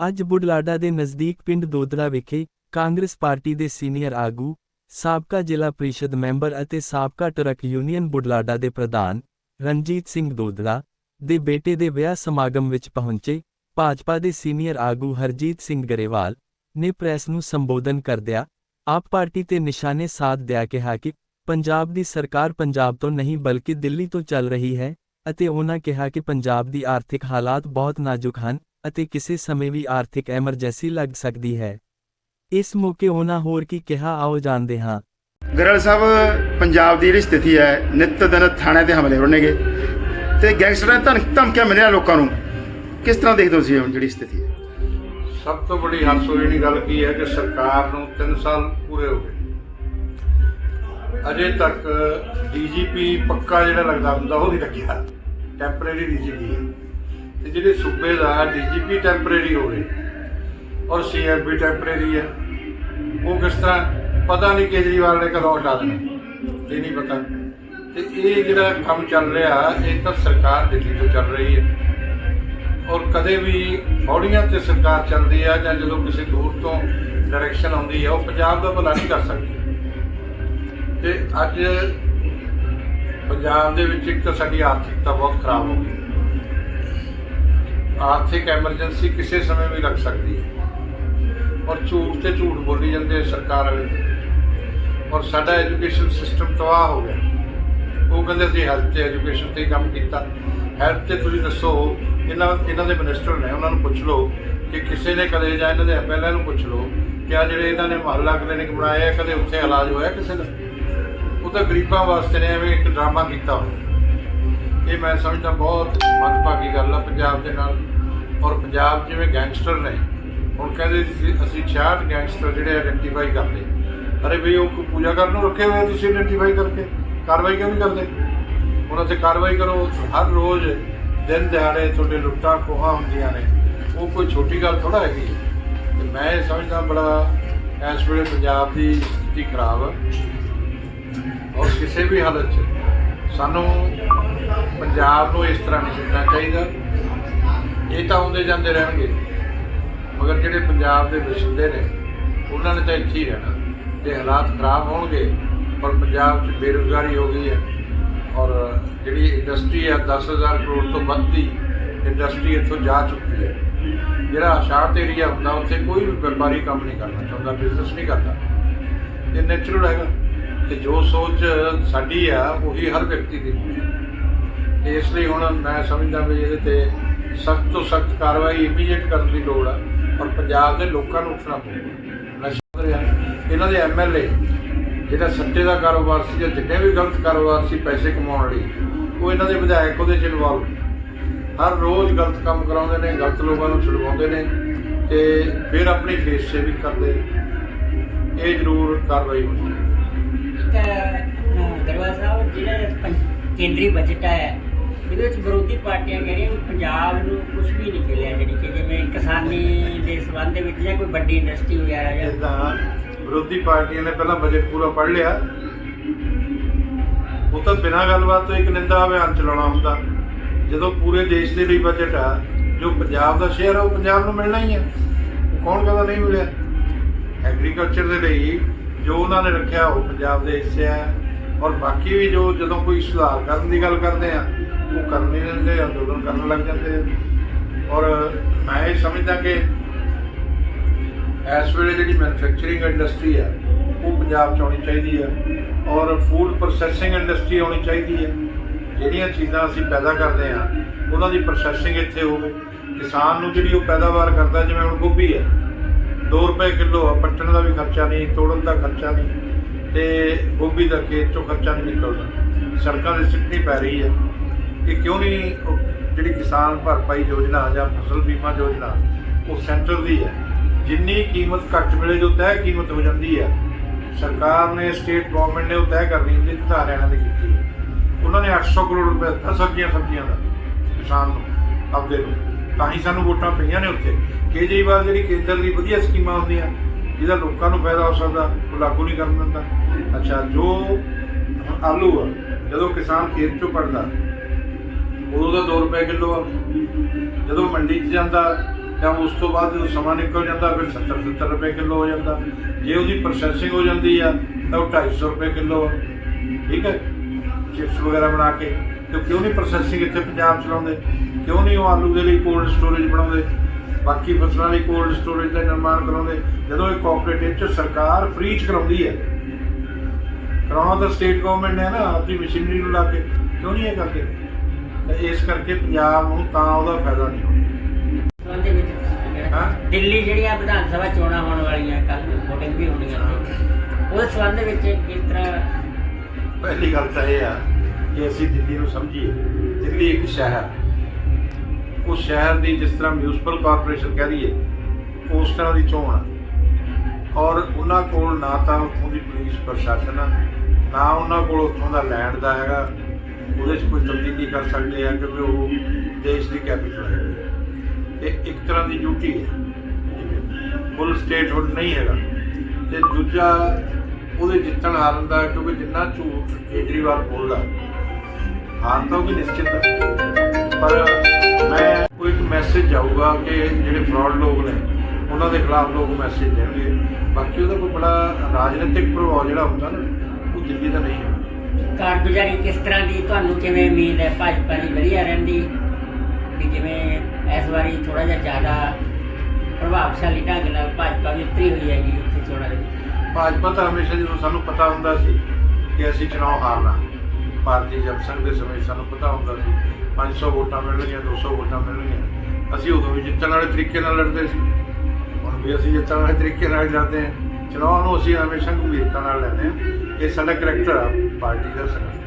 ਅੱਜ ਬੁਢਲਾਡਾ ਦੇ ਨਜ਼ਦੀਕ ਪਿੰਡ ਦੋਦੜਾ ਵਿਖੇ ਕਾਂਗਰਸ ਪਾਰਟੀ ਦੇ ਸੀਨੀਅਰ ਆਗੂ, ਸਾਬਕਾ ਜ਼ਿਲ੍ਹਾ ਪ੍ਰੀਸ਼ਦ ਮੈਂਬਰ ਅਤੇ ਸਾਬਕਾ ਟਰੱਕ ਯੂਨੀਅਨ ਬੁਢਲਾਡਾ ਦੇ ਪ੍ਰਧਾਨ, ਰਣਜੀਤ ਸਿੰਘ ਦੋਦੜਾ ਦੇ ਬੇਟੇ ਦੇ ਵਿਆਹ ਸਮਾਗਮ ਵਿੱਚ ਪਹੁੰਚੇ ਭਾਜਪਾ ਦੇ ਸੀਨੀਅਰ ਆਗੂ ਹਰਜੀਤ ਸਿੰਘ ਗਰੇਵਾਲ ਨੇ ਪ੍ਰੈਸ ਨੂੰ ਸੰਬੋਧਨ ਕਰਦਿਆਂ ਆਪ ਪਾਰਟੀ ਤੇ ਨਿਸ਼ਾਨੇ ਸਾਧ ਦਿਆ ਕਿਹਾ ਕਿ ਪੰਜਾਬ ਦੀ ਸਰਕਾਰ ਪੰਜਾਬ ਤੋਂ ਨਹੀਂ ਬਲਕਿ ਦਿੱਲੀ ਤੋਂ ਚੱਲ ਰਹੀ ਹੈ ਅਤੇ ਉਹਨਾਂ ਕਿਹਾ ਕਿ ਪੰਜਾਬ ਦੀ ਆਰਥਿਕ ਹਾਲਾਤ ਬਹੁਤ ਨਾਜ਼ੁਕ ਹਨ ਅਤੇ ਕਿਸੇ ਸਮੇਂ ਵੀ ਆਰਥਿਕ ਐਮਰਜੈਂਸੀ ਲੱਗ ਸਕਦੀ ਹੈ। ਇਸ ਮੌਕੇ ਉਹਨਾਂ ਹੋਰ ਕੀ ਕਿਹਾ ਆਓ ਜਾਣਦੇ ਹਾਂ। ਗਰਲ ਸਾਹਿਬ ਪੰਜਾਬ ਦੀ ਜਿਹੜੀ ਸਥਿਤੀ ਹੈ ਨਿੱਤ ਦਿਨ ਥਾਣੇ ਤੇ ਹਮਲੇ ਹੋਣਗੇ। ਤੇ ਗੈਂਗਸਟਰਾਂ ਧਮ ਧਮਕੀਆਂ ਮਿਲਿਆ ਲੋਕਾਂ ਨੂੰ। ਕਿਸ ਤਰ੍ਹਾਂ ਦੇਖਦੇ ਹੋ ਤੁਸੀਂ ਹੁਣ ਜਿਹੜੀ ਸਥਿਤੀ ਹੈ? ਸਭ ਤੋਂ ਵੱਡੀ ਹਾਸੋਹੀਣੀ ਗੱਲ ਕੀ ਹੈ ਕਿ ਸਰਕਾਰ ਨੂੰ 3 ਸਾਲ ਪੂਰੇ ਹੋ ਗਏ। ਅਜੇ ਤੱਕ ਡੀਜੀਪੀ ਪੱਕਾ ਜਿਹੜਾ ਲੱਗਦਾ ਹੁੰਦਾ ਉਹ ਨਹੀਂ ਲੱਗਿਆ। ਟੈਂਪਰੇਰੀ ਡੀਜੀਪੀ ਹੈ। ਤੇ ਜਿਹੜੇ ਸੂਬੇ ਦਾ ਡੀਜੀਪੀ ਟੈਂਪਰੇਰੀ ਹੋਵੇ ਔਰ ਸੀਐਮਪੀ ਟੈਂਪਰੇਰੀ ਹੈ, ਉਹ ਕਿਸ ਤਰ੍ਹਾਂ ਪਤਾ ਨਹੀਂ ਕੇਜਰੀਵਾਲ ਨੇ ਕਦੋਂ ਹਟਾ ਦੇਣਾ, ਇਹ ਨਹੀਂ ਪਤਾ। ਤੇ ਇਹ ਜਿਹੜਾ ਕੰਮ ਚੱਲ ਰਿਹਾ, ਇਹ ਤਾਂ ਸਰਕਾਰ ਦਿੱਲੀ ਤੋਂ ਚੱਲ ਰਹੀ ਹੈ। ਔਰ ਕਦੇ ਵੀ ਫੌੜੀਆਂ ਤੇ ਸਰਕਾਰ ਚੱਲਦੀ ਆ ਜਾਂ ਜਦੋਂ ਕਿਸੇ ਦੂਰ ਤੋਂ ਡਾਇਰੈਕਸ਼ਨ ਆਉਂਦੀ ਹੈ ਉਹ ਪੰਜਾਬ ਦਾ ਭਲਾ ਨਹੀਂ ਕਰ ਸਕਦੀ। ਤੇ ਅੱਜ ਪੰਜਾਬ ਦੇ ਵਿੱਚ ਇੱਕ ਤਾਂ ਸਾਡੀ ਆਰਥਿਕਤਾ ਬਹੁਤ ਖਰਾਬ ਹੋ ਗਈ। ਆਰਥਿਕ ਐਮਰਜੈਂਸੀ ਕਿਸੇ ਸਮੇਂ ਵੀ ਲੱਗ ਸਕਦੀ ਹੈ। ਔਰ ਝੂਠ ਤੇ ਝੂਠ ਬੋਲੀ ਜਾਂਦੇ ਆ ਸਰਕਾਰ ਵਾਲੇ। ਔਰ ਸਾਡਾ ਐਜੂਕੇਸ਼ਨ ਸਿਸਟਮ ਤਬਾਹ ਹੋ ਗਿਆ। ਉਹ ਕਹਿੰਦੇ ਅਸੀਂ ਹੈਲਥ ਤੇ ਐਜੂਕੇਸ਼ਨ ਤੇ ਕੰਮ ਕੀਤਾ। ਹੈਲਥ ਤੇ ਤੁਸੀਂ ਦੱਸੋ, ਇਹਨਾਂ ਇਹਨਾਂ ਦੇ ਮਿਨਿਸਟਰ ਨੇ ਉਹਨਾਂ ਨੂੰ ਪੁੱਛ ਲਓ ਕਿ ਕਿਸੇ ਨੇ ਕਦੇ ਜਾਂ ਇਹਨਾਂ ਦੇ ਐਮਐਲਏ ਨੂੰ ਪੁੱਛ ਲਓ ਕਿ ਆ ਜਿਹੜੇ ਇਹਨਾਂ ਨੇ ਮਹੱਲਾ ਕਲੀਨਿਕ ਬਣਾਏ ਆ, ਕਦੇ ਉੱਥੇ ਇਲਾਜ ਹੋਇਆ ਕਿਸੇ ਦਾ? ਉਹ ਤਾਂ ਗਰੀਬਾਂ ਵਾਸਤੇ ਨੇ, ਐਵੇਂ ਇੱਕ ਡਰਾਮਾ ਕੀਤਾ ਹੋਇਆ। ਇਹ ਮੈਂ ਸਮਝਦਾ ਬਹੁਤ ਮੰਦਭਾਗੀ ਆ ਪੰਜਾਬ ਦੇ ਨਾਲ ਔਰ ਪੰਜਾਬ ਜਿਵੇਂ ਗੈਂਗਸਟਰ ਨੇ, ਹੁਣ ਕਹਿੰਦੇ ਸੀ, ਅਸੀਂ 66 ਗੈਂਗਸਟਰ ਜਿਹੜੇ ਆਇਡੈਂਟੀਫਾਈ ਕਰ ਲਏ ਅਰੇ ਵੀ ਉਹ ਪੂਜਾ ਕਰਨ ਨੂੰ ਰੱਖੇ ਹੋਏ ਤੁਸੀਂ ਆਇਡੈਂਟੀਫਾਈ ਕਰਕੇ, ਕਾਰਵਾਈ ਕਿਉਂ ਨਹੀਂ ਕਰਦੇ? ਉਹਨਾਂ ਤੇ ਕਾਰਵਾਈ ਕਰੋ, ਹਰ ਰੋਜ਼ ਦਿਨ ਦਿਹਾੜੇ ਤੁਹਾਡੇ ਲੁੱਟਾਂ ਖੋਹਾਂ ਹੁੰਦੀਆਂ ਨੇ। ਉਹ ਕੋਈ ਛੋਟੀ ਗੱਲ ਥੋੜਾ ਹੈਗੀ ਤੇ ਮੈਂ ਇਹ ਸਮਝਦਾ ਬੜਾ ਇਸ ਵੇਲੇ ਪੰਜਾਬ ਦੀ ਸਥਿਤੀ ਖਰਾਬ ਹੈ ਔਰ ਕਿਸੇ ਵੀ ਹਾਲਤ 'ਚ ਸਾਨੂੰ ਪੰਜਾਬ ਨੂੰ ਇਸ ਤਰ੍ਹਾਂ ਨਹੀਂ ਛੱਡਣਾ ਚਾਹੀਦਾ। ਇਹ ਤਾਂ ਆਉਂਦੇ ਜਾਂਦੇ ਰਹਿਣਗੇ। ਮਗਰ ਜਿਹੜੇ ਪੰਜਾਬ ਦੇ ਵਸਿੰਦੇ ਨੇ, ਉਹਨਾਂ ਨੇ ਤਾਂ ਇੱਥੇ ਹੀ ਰਹਿਣਾ। ਤੇ ਹਾਲਾਤ ਖਰਾਬ ਹੋਣਗੇ, ਪਰ ਪੰਜਾਬ 'ਚ ਬੇਰੁਜ਼ਗਾਰੀ ਹੋ ਗਈ ਹੈ। ਔਰ ਜਿਹੜੀ ਇੰਡਸਟਰੀ ਹੈ 10000 ਕਰੋੜ ਤੋਂ ਵੱਧ ਦੀ ਇੰਡਸਟਰੀ ਇੱਥੋਂ ਜਾ ਚੁੱਕੀ ਹੈ। ਜਿਹੜਾ ਸ਼ਾਂਤ ਏਰੀਆ ਹੁੰਦਾ, ਉੱਥੇ ਕੋਈ ਵੀ ਵਪਾਰੀ ਕੰਮ ਨਹੀਂ ਕਰਨਾ ਚਾਹੁੰਦਾ ਬਿਜ਼ਨਸ ਨਹੀਂ ਕਰਦਾ। ਇਹ ਨੈਚੁਰਲ ਹੈਗਾ। ਤੇ ਜੋ ਸੋਚ ਸਾਡੀ ਆ, ਉਹੀ ਹਰ ਵਿਅਕਤੀ ਦੀ ਹੁੰਦੀ ਹੈ। ਤੇ ਇਸ ਲਈ ਹੁਣ ਮੈਂ ਸਮਝਦਾ ਵੀ ਇਹਦੇ ਤੇ ਸਖਤ ਤੋਂ ਸਖਤ ਕਾਰਵਾਈ ਇਮੀਡੀਏਟ ਕਰਨ ਦੀ ਲੋੜ ਆ ਔਰ ਪੰਜਾਬ ਦੇ ਲੋਕਾਂ ਨੂੰ ਉੱਠਣਾ ਪਊਗਾ। ਨਸ਼ਾ ਰਿਹਾ। ਇਹਨਾਂ ਦੇ ਐਮਐਲਏ ਜਿਹੜਾ ਸੱਟੇ ਦਾ ਕਾਰੋਬਾਰ ਸੀ ਜਾਂ ਜਿੰਨੇ ਵੀ ਗਲਤ ਕਾਰੋਬਾਰ ਸੀ ਪੈਸੇ ਕਮਾਉਣ ਲਈ, ਉਹ ਇਹਨਾਂ ਦੇ ਵਿਧਾਇਕ ਉਹਦੇ ਚ ਇਨਵੋਲਵ ਹਰ ਰੋਜ਼ ਗਲਤ ਕੰਮ ਕਰਾਉਂਦੇ ਨੇ, ਗਲਤ ਲੋਕਾਂ ਨੂੰ ਛੁਡਵਾਉਂਦੇ ਨੇ ਤੇ ਫਿਰ ਆਪਣੀ ਫੇਸ ਸੇਵਿੰਗ ਕਰਦੇ ਇਹ ਜ਼ਰੂਰ ਕਾਰਵਾਈ ਹੋਣੀ ਚਾਹੀਦੀ। ਇੱਕ ਦਰਬਾਰ ਜਿਹੜਾ ਕੇਂਦਰੀ ਬਜਟ ਆਇਆ ਇਹਦੇ ਵਿੱਚ ਵਿਰੋਧੀ ਪਾਰਟੀਆਂ ਕਹਿ ਰਹੀਆਂ ਵੀ ਪੰਜਾਬ ਨੂੰ ਕੁਝ ਵੀ ਨਹੀਂ ਮਿਲਿਆ, ਜਿਹੜੀ ਕਿ ਜਿਵੇਂ ਕਿਸਾਨੀ ਦੇ ਸੰਬੰਧ ਦੇ ਵਿੱਚ ਜਾਂ ਕੋਈ ਵੱਡੀ ਇੰਡਸਟਰੀ ਵਗੈਰਾ ਜਾਂ ਜਿੱਦਾਂ ਵਿਰੋਧੀ ਪਾਰਟੀਆਂ ਨੇ ਪਹਿਲਾਂ ਬਜਟ ਪੂਰਾ ਪੜ੍ਹ ਲਿਆ। ਉਹ ਤਾਂ ਬਿਨਾਂ ਗੱਲਬਾਤ ਤੋਂ ਇੱਕ ਨਿੰਦਾ ਅਭਿਆਨ ਚਲਾਉਣਾ ਹੁੰਦਾ। ਜਦੋਂ ਪੂਰੇ ਦੇਸ਼ ਦੇ ਲਈ ਬਜਟ ਆ, ਜੋ ਪੰਜਾਬ ਦਾ ਸ਼ੇਅਰ ਆ, ਉਹ ਪੰਜਾਬ ਨੂੰ ਮਿਲਣਾ ਹੀ ਆ। ਉਹ ਕੌਣ ਕਹਿੰਦਾ ਨਹੀਂ ਮਿਲਿਆ? ਐਗਰੀਕਲਚਰ ਦੇ ਲਈ ਜੋ ਉਹਨਾਂ ਨੇ ਰੱਖਿਆ, ਉਹ ਪੰਜਾਬ ਦੇ ਹਿੱਸੇ ਆ। ਔਰ ਬਾਕੀ ਵੀ ਜੋ ਜਦੋਂ ਕੋਈ ਸੁਧਾਰ ਕਰਨ ਦੀ ਗੱਲ ਕਰਦੇ ਆ, ਉਹ ਕਰਨ ਨਹੀਂ ਦਿੰਦੇ ਅੰਦੋਲਨ ਕਰਨ ਲੱਗ ਜਾਂਦੇ ਆ। ਔਰ ਮੈਂ ਇਹ ਸਮਝਦਾ ਕਿ ਇਸ ਵੇਲੇ ਜਿਹੜੀ ਮੈਨੂਫੈਕਚਰਿੰਗ ਇੰਡਸਟਰੀ ਆ, ਉਹ ਪੰਜਾਬ 'ਚ ਆਉਣੀ ਚਾਹੀਦੀ ਹੈ ਔਰ ਫੂਡ ਪ੍ਰੋਸੈਸਿੰਗ ਇੰਡਸਟਰੀ ਆਉਣੀ ਚਾਹੀਦੀ ਹੈ ਜਿਹੜੀਆਂ ਚੀਜ਼ਾਂ ਅਸੀਂ ਪੈਦਾ ਕਰਦੇ ਹਾਂ ਉਹਨਾਂ ਦੀ ਪ੍ਰੋਸੈਸਿੰਗ ਇੱਥੇ ਹੋਵੇ। ਕਿਸਾਨ ਨੂੰ ਜਿਹੜੀ ਉਹ ਪੈਦਾਵਾਰ ਕਰਦਾ, ਜਿਵੇਂ ਹੁਣ ਗੋਭੀ ਹੈ 2 ਰੁਪਏ ਕਿਲੋ ਆ, ਪੱਟਣ ਦਾ ਵੀ ਖਰਚਾ ਨਹੀਂ, ਤੋੜਨ ਦਾ ਖਰਚਾ ਨਹੀਂ। ਤੇ ਗੋਭੀ ਦਾ ਖੇਤ ਚੋਂ ਖਰਚਾ ਨਹੀਂ ਨਿਕਲਦਾ। ਸੜਕਾਂ ਦੇ ਸਿੱਟਣੀ ਪੈ ਰਹੀ ਹੈ ਕਿ ਕਿਉਂ ਨਹੀਂ ਜਿਹੜੀ ਕਿਸਾਨ ਭਰਪਾਈ ਯੋਜਨਾ ਜਾਂ ਫਸਲ ਬੀਮਾ ਯੋਜਨਾ, ਉਹ ਸੈਂਟਰ ਦੀ ਹੈ। ਜਿੰਨੀ ਕੀਮਤ ਘੱਟ ਮਿਲੇ ਜੋ ਤੈਅ ਕੀਮਤ ਹੋ ਜਾਂਦੀ ਹੈ, ਸਰਕਾਰ ਨੇ, ਸਟੇਟ ਗਵਰਨਮੈਂਟ ਨੇ ਉਹ ਤੈਅ ਕਰਨੀ ਹੁੰਦੀ ਜਿੱਦਾਂ ਹਰਿਆਣਾ ਨੇ ਕੀਤੀ ਉਹਨਾਂ ਨੇ 800 ਕਰੋੜ ਰੁਪਏ ਦਿੱਤਾ ਸਬਜ਼ੀਆਂ ਸਬਜ਼ੀਆਂ ਦਾ ਕਿਸਾਨ ਨੂੰ, ਆਪਦੇ ਨੂੰ। ਤਾਂ ਹੀ ਸਾਨੂੰ ਵੋਟਾਂ ਪਈਆਂ ਨੇ ਉੱਥੇ। ਕੇਜਰੀਵਾਲ ਜਿਹੜੀ ਕੇਂਦਰ ਦੀ ਵਧੀਆ ਸਕੀਮਾਂ ਹੁੰਦੀਆਂ ਜਿਹਦਾ ਲੋਕਾਂ ਨੂੰ ਫਾਇਦਾ ਹੋ ਸਕਦਾ, ਉਹ ਲਾਗੂ ਨਹੀਂ ਕਰਨ ਦਿੰਦਾ। ਅੱਛਾ, ਜੋ ਆਲੂ ਆ, ਜਦੋਂ ਕਿਸਾਨ ਖੇਤ ਚੋਂ ਪੜਦਾ, ਉਦੋਂ ਦਾ 2 ਰੁਪਏ ਕਿਲੋ ਆ। ਜਦੋਂ ਮੰਡੀ 'ਚ ਜਾਂਦਾ ਤਾਂ ਉਸ ਤੋਂ ਬਾਅਦ ਜਦੋਂ ਸਮਾਂ ਨਿਕਲ ਜਾਂਦਾ, ਫਿਰ 70 70 ਰੁਪਏ ਕਿਲੋ ਹੋ ਜਾਂਦਾ। ਜੇ ਉਹਦੀ ਪ੍ਰੋਸੈਸਿੰਗ ਹੋ ਜਾਂਦੀ ਆ, ਤਾਂ ਉਹ 250 ਰੁਪਏ ਕਿਲੋ ਆ। ਠੀਕ ਹੈ? ਚਿਪਸ ਵਗੈਰਾ ਬਣਾ ਕੇ। ਤੇ ਕਿਉਂ ਨਹੀਂ ਪ੍ਰੋਸੈਸਿੰਗ ਇੱਥੇ ਪੰਜਾਬ 'ਚ ਲਾਉਂਦੇ? ਕਿਉਂ ਨਹੀਂ ਉਹ ਆਲੂ ਦੇ ਲਈ ਕੋਲਡ ਸਟੋਰੇਜ ਬਣਾਉਂਦੇ? ਬਾਕੀ ਫਸਲਾਂ ਲਈ ਕੋਲਡ ਸਟੋਰੇਜ ਦਾ ਨਿਰਮਾਣ ਕਰਾਉਂਦੇ। ਜਦੋਂ ਇਹ ਕੋਆਪਰੇਟਿਵ ਚ ਸਰਕਾਰ ਫ੍ਰੀ ਚ ਕਰਾਉਂਦੀ ਹੈ ਕਰਾਉਣਾ ਤਾਂ ਸਟੇਟ ਗਵਰਨਮੈਂਟ ਨੇ ਨਾ ਆਪਣੀ ਮਸ਼ੀਨਰੀ ਨੂੰ ਲਾ ਕੇ। ਕਿਉਂ ਨਹੀਂ ਇਹ ਕਰਦੇ? ਤਾਂ ਇਸ ਕਰਕੇ ਪੰਜਾਬ ਨੂੰ ਤਾਂ ਉਹਦਾ ਫਾਇਦਾ ਨਹੀਂ ਹੋਣਾ? ਹਾਂ। ਦਿੱਲੀ ਜਿਹੜੀਆਂ ਵਿਧਾਨ ਸਭਾ ਚੋਣਾਂ ਹੋਣ ਵਾਲੀਆਂ ਕੱਲ VOTING ਵੀ ਹੋਣੀਆਂ ਨੇ ਉਸ ਸੰਬੰਧ ਦੇ ਵਿੱਚ ਕਿਸ ਤਰ੍ਹਾਂ? ਪਹਿਲੀ ਗੱਲ ਤਾਂ ਇਹ ਆ ਕਿ ਅਸੀਂ ਦਿੱਲੀ ਨੂੰ ਸਮਝੀਏ। ਦਿੱਲੀ ਇੱਕ ਸ਼ਹਿਰ ਹੈ। ਉਹ ਸ਼ਹਿਰ ਦੀ ਜਿਸ ਤਰ੍ਹਾਂ ਮਿਊਨਿਸਪਲ ਕਾਰਪੋਰੇਸ਼ਨ ਕਹਿ ਦਈਏ ਉਸ ਤਰ੍ਹਾਂ ਦੀ ਚੋਣ ਆ। ਔਰ ਉਹਨਾਂ ਕੋਲ ਨਾ ਤਾਂ ਉੱਥੋਂ ਦੀ ਪੁਲਿਸ ਪ੍ਰਸ਼ਾਸਨ ਆ, ਨਾ ਉਹਨਾਂ ਕੋਲ ਉੱਥੋਂ ਦਾ ਲੈਂਡ ਦਾ ਹੈਗਾ। ਉਹਦੇ 'ਚ ਕੋਈ ਤਬਦੀਲੀ ਕਰ ਸਕਦੇ ਆ, ਕਿਉਂਕਿ ਉਹ ਦੇਸ਼ ਦੀ ਕੈਪੀਟਲ ਹੈ। ਤੇ ਇੱਕ ਤਰ੍ਹਾਂ ਦੀ ਡਿਊਟੀ ਹੈ ਫੁੱਲ ਸਟੇਟਹੁੱਡ ਨਹੀਂ ਹੈਗਾ। ਤੇ ਦੂਜਾ, ਉਹਦੇ ਜਿੱਤਣ ਹਾਰਨ ਦਾ, ਕਿਉਂਕਿ ਜਿੰਨਾ ਝੂਠ ਕੇਜਰੀਵਾਲ ਬੋਲਦਾ ਹਾਰ ਤਾਂ ਉਹ ਵੀ ਨਿਸ਼ਚਿਤ ਹੈ ਪਰ ਮੈਂ ਕੋਈ ਇੱਕ ਮੈਸੇਜ ਜਾਊਗਾ ਕਿ ਜਿਹੜੇ ਫਰਾਡ ਲੋਕ ਨੇ ਉਹਨਾਂ ਦੇ ਖਿਲਾਫ ਲੋਕ ਮੈਸੇਜ ਦੇਣਗੇ। ਬਾਕੀ ਉਹਦਾ ਕੋਈ ਬੜਾ ਰਾਜਨੀਤਿਕ ਪ੍ਰਭਾਵ ਜਿਹੜਾ ਹੁੰਦਾ ਨਾ ਉਹ ਦਿੱਲੀ ਦਾ ਨਹੀਂ ਹੈ। ਕਾਰਗੁਜ਼ਾਰੀ ਕਿਸ ਤਰ੍ਹਾਂ ਦੀ ਤੁਹਾਨੂੰ ਕਿਵੇਂ ਉਮੀਦ ਹੈ ਭਾਜਪਾ ਦੀ ਵਧੀਆ ਰਹਿੰਦੀ ਵੀ ਜਿਵੇਂ ਇਸ ਵਾਰੀ ਥੋੜਾ ਜਿਹਾ ਜ਼ਿਆਦਾ ਪ੍ਰਭਾਵਸ਼ਾਲੀ ਢੰਗ ਨਾਲ ਭਾਜਪਾ ਵੀ ਉਤਰੀ ਹੋਈ ਹੈਗੀ ਉੱਥੇ ਦੇ ਵਿੱਚ। ਭਾਜਪਾ ਤਾਂ ਹਮੇਸ਼ਾ ਜਦੋਂ ਸਾਨੂੰ ਪਤਾ ਹੁੰਦਾ ਸੀ ਕਿ ਅਸੀਂ ਚੁਣਾਵ ਹਾਰਨਾ ਭਾਰਤੀ ਜਨਤਾ ਸੰਘ ਦੇ ਸਮੇਂ ਸਾਨੂੰ ਪਤਾ ਹੁੰਦਾ ਸੀ 500 ਵੋਟਾਂ ਮਿਲਣਗੀਆਂ 200 ਵੋਟਾਂ ਮਿਲਣਗੀਆਂ। ਅਸੀਂ ਉਦੋਂ ਵੀ ਜਿੱਤਣ ਵਾਲੇ ਤਰੀਕੇ ਨਾਲ ਲੜਦੇ ਸੀ। ਹੁਣ ਵੀ ਅਸੀਂ ਜਿੱਤਣ ਵਾਲੇ ਤਰੀਕੇ ਨਾਲ ਹੀ ਲੜਦੇ ਹਾਂ। ਚੁਣਾਵ ਨੂੰ ਅਸੀਂ ਹਮੇਸ਼ਾ ਗੰਭੀਰਤਾ ਨਾਲ ਲੈਂਦੇ ਹਾਂ। ਇਹ ਸਾਡਾ ਕਰੈਕਟਰ ਆ, ਪਾਰਟੀ ਦਾ ਸੰਗਠਨ